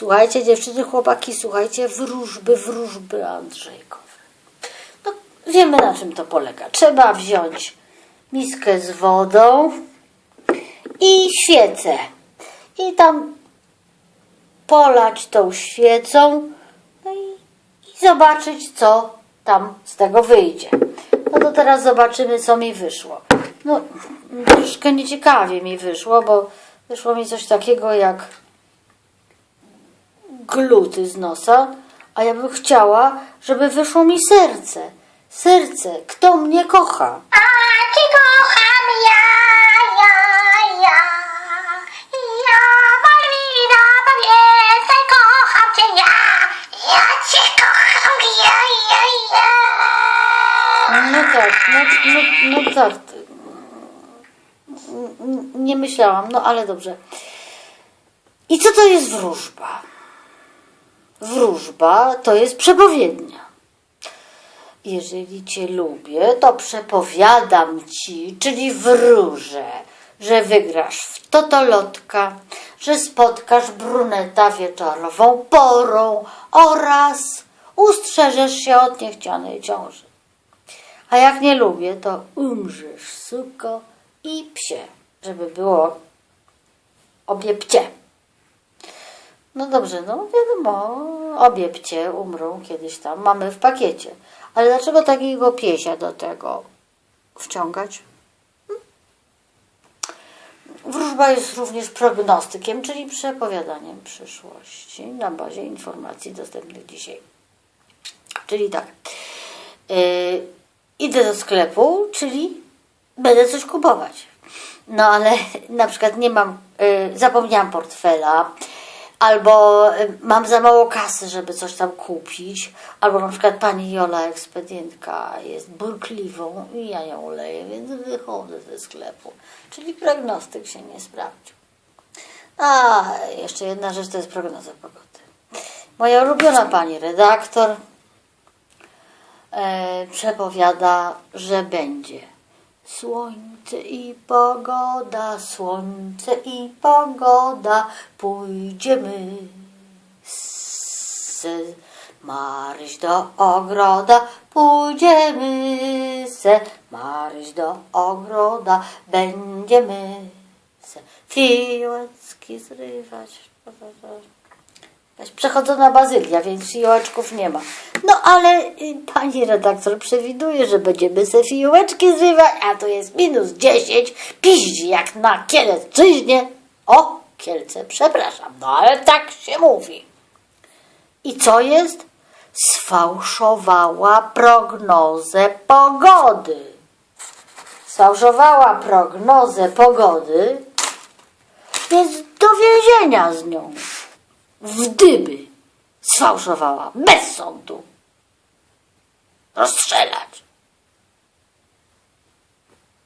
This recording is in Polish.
Słuchajcie, dziewczyny, chłopaki, słuchajcie, wróżby, wróżby Andrzejkowe. No, wiemy na czym to polega. Trzeba wziąć miskę z wodą i świecę. I tam polać tą świecą no i, i zobaczyć, co tam z tego wyjdzie. No to teraz zobaczymy, co mi wyszło. No, troszkę nieciekawie mi wyszło, bo wyszło mi coś takiego jak gluty z nosa, a ja bym chciała, żeby wyszło mi serce. Serce, kto mnie kocha? A cię kocham ja, ja, ja. Ja, Malwina, pamiętaj, kocham cię ja. Ja cię kocham, ja, ja, ja. No tak, no, no, no tak. N- Nie myślałam, no ale dobrze. I co to jest wróżba? Wróżba to jest przepowiednia. Jeżeli cię lubię, to przepowiadam ci, czyli wróżę, że wygrasz w totolotka, że spotkasz bruneta wieczorową porą oraz ustrzeżesz się od niechcianej ciąży. A jak nie lubię, to umrzesz, suko i psie, żeby było obie pcie. No dobrze, no wiadomo, obie pcie umrą kiedyś tam, mamy w pakiecie. Ale dlaczego takiego piesia do tego wciągać? Hmm? Wróżba jest również prognostykiem, czyli przepowiadaniem przyszłości na bazie informacji dostępnych dzisiaj. Czyli tak, yy, idę do sklepu, czyli będę coś kupować. No ale na przykład nie mam, yy, zapomniałam portfela, albo y, mam za mało kasy, żeby coś tam kupić, albo na przykład pani Jola, ekspedientka, jest burkliwą i ja ją leję, więc wychodzę ze sklepu. Czyli prognostyk się nie sprawdził. A, jeszcze jedna rzecz to jest prognoza pogody. Moja ulubiona pani redaktor e, przepowiada, że będzie słońce i pogoda, słońce i pogoda, pójdziemy z Maryś do ogroda, pójdziemy se Maryś do ogroda, będziemy se fiłeczki zrywać. Przechodzona bazylia, więc fiołeczków nie ma. No ale y, pani redaktor przewiduje, że będziemy se fiołeczki zrywać, a to jest minus 10, piździ jak na Kielecczyźnie. O, Kielce, przepraszam, no ale tak się mówi. I co jest? Sfałszowała prognozę pogody. Sfałszowała prognozę pogody, więc do więzienia z nią w dyby sfałszowała, bez sądu. Rozstrzelać.